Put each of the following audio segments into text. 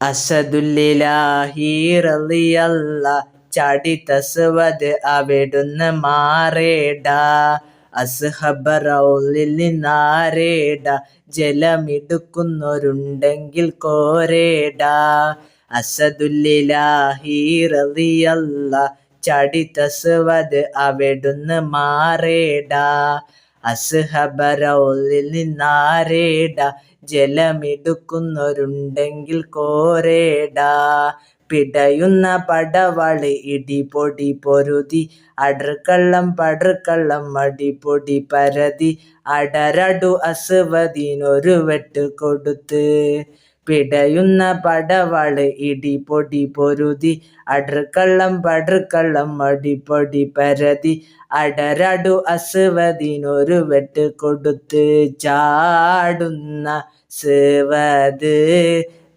അസദുല്ലിലാഹി റളിയല്ല ചാടി തസ്വദ് അവിടുന്ന് മാറേട. അസ്ഹബറൗലിൽ നിന്നാരേട ജലമിടുക്കുന്നവരുണ്ടെങ്കിൽ കോരേട. അസദുല്ലിലാഹി റളിയല്ല ചാടി തസ്വദ് അവിടുന്ന് മാറേട. അസ്ഹബറൗലിൽ നിന്നാരേട. ജലമെടുക്കുന്നവരുണ്ടെങ്കിൽ കോരേട. പിടയുന്ന പടവളി ഇടിപൊടി പൊരുതി. അടർക്കള്ളം പടർക്കള്ളം അടിപൊടി പരതി. അടരടു അസുവതിനൊരു വെട്ട് കൊടുത്ത്. പിടയുന്ന പടവൾ ഇടിപൊടി പൊരുതി. അടർക്കള്ളം പടർക്കള്ളം അടിപൊടി പരതി. അടരടു അസുവതിനൊരു വെട്ട് കൊടുത്ത് ചാടുന്ന സുവത്.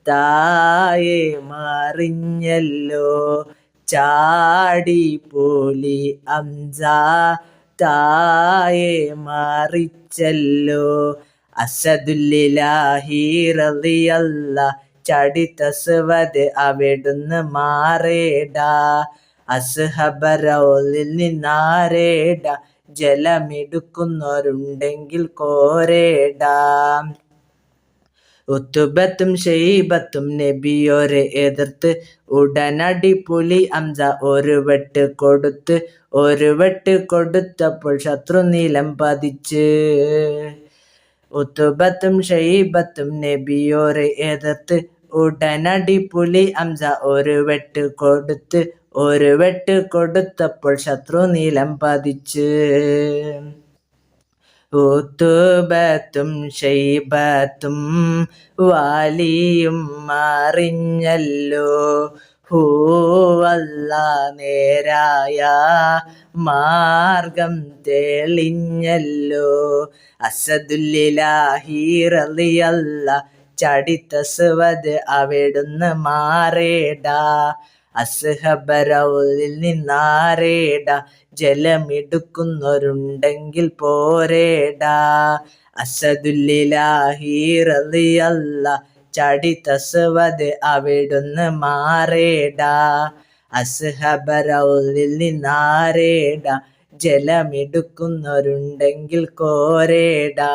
തായെ മറിഞ്ഞല്ലോ ചാടി പോലി അംസ. തായെ മറിച്ചല്ലോ അസദുല്ലിലാഹി റളിയല്ല ചടി തസ്വത് അവിടുന്ന് മാറേട. അസ്ഹബറോലിൽ നിന്നാരേട ജലമിടുക്കുന്നവരുണ്ടെങ്കിൽ കോരേടാ. ഉത്തുബത്തും ഷെയ്ബത്തും നബിയോരെ എതിർത്ത് ഉടനടി പുലി അംസ ഒരു വെട്ട് കൊടുത്ത് ഒരു വെട്ട് കൊടുത്തപ്പോൾ ശത്രു നീലം പതിച്ച്. ഉത്തുബത്തും ഷെയ്ബത്തും നബിയോരെ എതിർത്ത് ഉടനടി പുലി അംസ ഒരു വെട്ട് കൊടുത്ത് ഒരു വെട്ട് കൊടുത്തപ്പോൾ ശത്രു നീലം പതിച്ച്. ഉത്തുബത്തും ഷെയ്ബത്തും വാലിയും മറിഞ്ഞല്ലോ. ഹൂവല്ല നേരായ മാർഗം തെളിഞ്ഞല്ലോ. അസദുല്ലാഹിറിയല്ല ചടിത്തസുവത് അവിടുന്ന് മാറേട. അസ്ഹബറൗലിൽ നിന്നാരേട ജലമിടുക്കുന്നവരുണ്ടെങ്കിൽ പോരേടാ. അസദുല്ലിലാഹി റളിയല്ല ചടി തസ്വത് അവിടുന്ന് മാറേടാ. അസ്ഹബറൗലിൽ നിന്നാരേട ജലമെടുക്കുന്നവരുണ്ടെങ്കിൽ കോരേടാ.